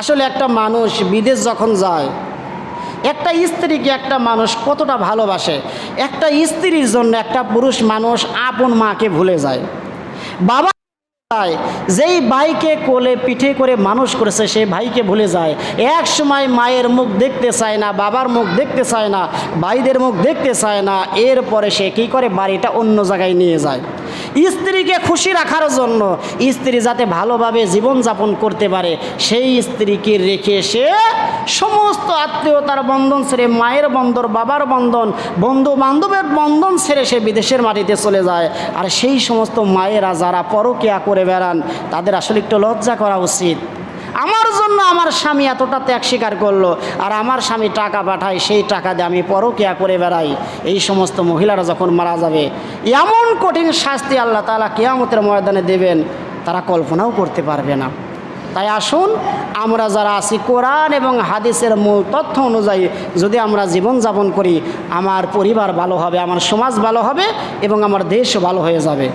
আসলে একটা মানুষ বিদেশ যখন যায়, একটা স্ত্রীকে একটা মানুষ কতটা ভালোবাসে? একটা স্ত্রীর জন্য একটা পুরুষ মানুষ আপন মাকে ভুলে যায়। বাবা যেই ভাইকে কোলে পিঠে করে মানুষ করেছে, সেই ভাইকে ভুলে যায়। এক সময় মায়ের মুখ দেখতে চায় না, বাবার মুখ দেখতে চায় না, ভাইদের মুখ দেখতে চায় না, এরপরে সে কী করে বাড়িটা অন্য জায়গায় নিয়ে যায়। স্ত্রীকে খুশি রাখার জন্য স্ত্রী যাতে ভালোভাবে জীবনযাপন করতে পারে, সেই স্ত্রীকে রেখে সে সমস্ত আত্মীয়তার বন্ধন ছেড়ে, মায়ের বন্ধন, বাবার বন্ধন বন্ধু বান্ধবের বন্ধন ছেড়ে সে বিদেশের মাটিতে চলে যায়। আর সেই সমস্ত মায়েরা যারা পরকিয়া করে বেড়ান, তাদের আসলে একটু লজ্জা করা উচিত। আমার জন্য আমার স্বামী এতটা ত্যাগ স্বীকার করল, আর আমার স্বামী টাকা পাঠায়, সেই টাকা দিয়ে আমি পরকিয়া করে বেড়াই। এই সমস্ত মহিলারা যখন মারা যাবে এমন কঠিন শাস্তি আল্লাহ তালা কেয়ামতের ময়দানে দেবেন, তারা কল্পনাও করতে পারবে না। তাই আসুন, আমরা যারা আছি কোরআন এবং হাদিসের মূল তথ্য অনুযায়ী যদি আমরা জীবনযাপন করি, আমার পরিবার ভালো হবে, আমার সমাজ ভালো হবে এবং আমার দেশ ভালো হয়ে যাবে।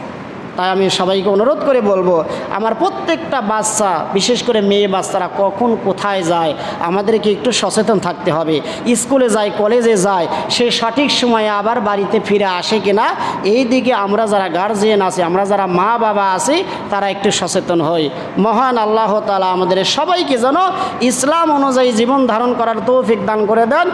তাই আমি সবাইকে অনুরোধ করে বলব, আমার প্রত্যেকটা বাচ্চা, বিশেষ করে মেয়ে বাচ্চারা কখন কোথায় যায়, আমাদেরকে একটু সচেতন থাকতে হবে। স্কুলে যায়, কলেজে যায়, সে সঠিক সময়ে আবার বাড়িতে ফিরে আসে কিনা এই দিকে আমরা যারা গার্জিয়ান আছি, আমরা যারা মা বাবা আছি, তারা একটু সচেতন হই। মহান আল্লাহ তালা আমাদের সবাইকে যেন ইসলাম অনুযায়ী জীবন ধারণ করার তৌফিক দান করে দেন।